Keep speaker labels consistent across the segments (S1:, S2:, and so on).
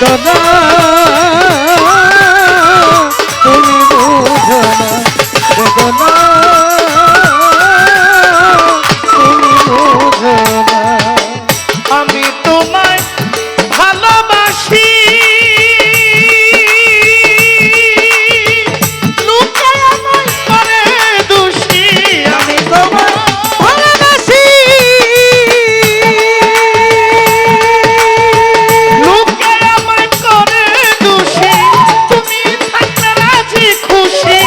S1: Да. খুশি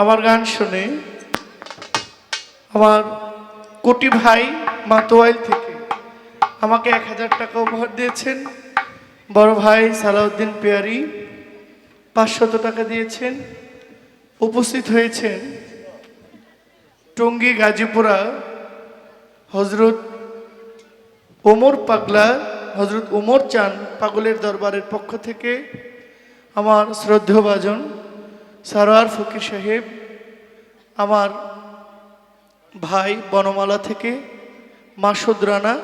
S1: আমার গান শুনে। আমার কোটি ভাই মাতোয়াইল থেকে আমাকে এক হাজার টাকা উপহার দিয়েছেন। বড় ভাই সালাউদ্দিন পেয়ারি পাঁচশত টাকা দিয়েছেন। উপস্থিত হয়েছেন টঙ্গী গাজীপুরা হজরত ওমর পাগলা, হজরত ওমর চান পাগলের দরবারের পক্ষ থেকে আমার শ্রদ্ধাভাজন সারোয়ার ফকির সাহেব, আমার ভাই বনমালা থেকে মাসুদ রানা